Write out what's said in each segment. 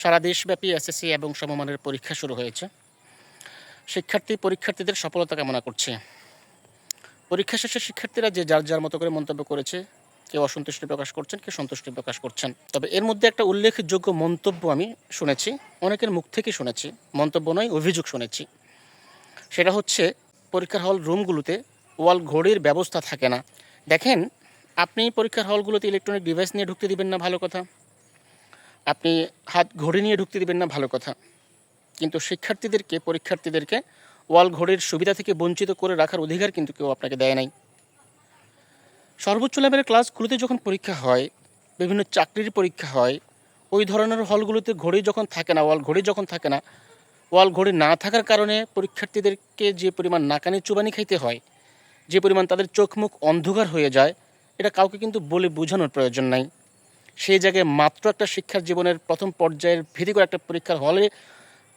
সারা দেশব্যাপী এসএসসি এবং সমমানের পরীক্ষা শুরু হয়েছে। শিক্ষার্থী, পরীক্ষার্থীদের সফলতা কামনা করছে। পরীক্ষা শেষে শিক্ষার্থীরা যে যার যার মতো করে মন্তব্য করেছে, কেউ অসন্তুষ্টি প্রকাশ করছেন, কেউ সন্তুষ্টি প্রকাশ করছেন। তবে এর মধ্যে একটা উল্লেখযোগ্য মন্তব্য আমি শুনেছি, অনেকের মুখ থেকে শুনেছি, মন্তব্য নয়, অভিযোগ শুনেছি। সেটা হচ্ছে, পরীক্ষার হল রুমগুলোতে ওয়াল ঘড়ির ব্যবস্থা থাকে না। দেখেন, আপনি পরীক্ষার হলগুলোতে ইলেকট্রনিক ডিভাইস নিয়ে ঢুকতে দিবেন না, ভালো কথা। আপনি হাত ঘড়ি নিয়ে ঢুকতে দেবেন না, ভালো কথা। কিন্তু শিক্ষার্থীদেরকে, পরীক্ষার্থীদেরকে ওয়াল ঘড়ির সুবিধা থেকে বঞ্চিত করে রাখার অধিকার কিন্তু কেউ আপনাকে দেয় নাই। সর্বোচ্চ লেভেলের ক্লাসগুলোতে যখন পরীক্ষা হয়, বিভিন্ন চাকরির পরীক্ষা হয়, ওই ধরনের হলগুলোতে ঘড়ি যখন থাকে না, ওয়াল ঘড়ি যখন থাকে না, ওয়াল ঘড়ি না থাকার কারণে পরীক্ষার্থীদেরকে যে পরিমাণ নাকানি চুবানি খাইতে হয়, যে পরিমাণ তাদের চোখ মুখ অন্ধকার হয়ে যায়, এটা কাউকে কিন্তু বলে বোঝানোর প্রয়োজন নাই। সেই জায়গায় মাত্র একটা শিক্ষার জীবনের প্রথম পর্যায়ের ভিত্তি করে একটা পরীক্ষার হলে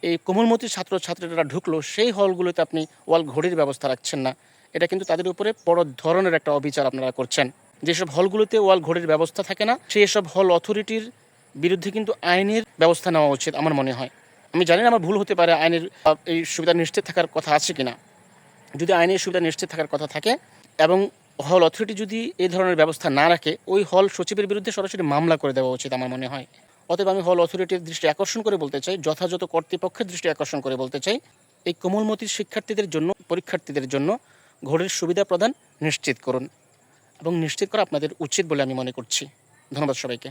এই কোমলমতি ছাত্রছাত্রীরা ঢুকলো, সেই হলগুলোতে আপনি ওয়াল ঘড়ির ব্যবস্থা রাখছেন না। এটা কিন্তু তাদের উপরে বড় ধরনের একটা অবিচার আপনারা করছেন। যেসব হলগুলোতে ওয়াল ঘড়ির ব্যবস্থা থাকে না সেই সব হল অথরিটির বিরুদ্ধে কিন্তু আইনের ব্যবস্থা নেওয়া উচিত আমার মনে হয়। আমি জানি না আমার ভুল হতে পারে আইনের এই সুবিধা নিশ্চিত থাকার কথা আছে কিনা। যদি আইনের সুবিধা নিশ্চিত থাকার কথা থাকে এবং হল অথরিটি যদি এই ধরনের ব্যবস্থা না রাখে, ওই হল সচিবের বিরুদ্ধে সরাসরি মামলা করে দেওয়া উচিত আমার মনে হয়। অতএব আমি হল অথরিটির দৃষ্টি আকর্ষণ করে বলতে চাই, যথাযথ কর্তৃপক্ষের দৃষ্টি আকর্ষণ করে বলতে চাই, এই কোমলমতির শিক্ষার্থীদের জন্য, পরীক্ষার্থীদের জন্য ঘরের সুবিধা প্রদান নিশ্চিত করুন এবং নিশ্চিত করা আপনাদের উচিত বলে আমি মনে করছি। ধন্যবাদ সবাইকে।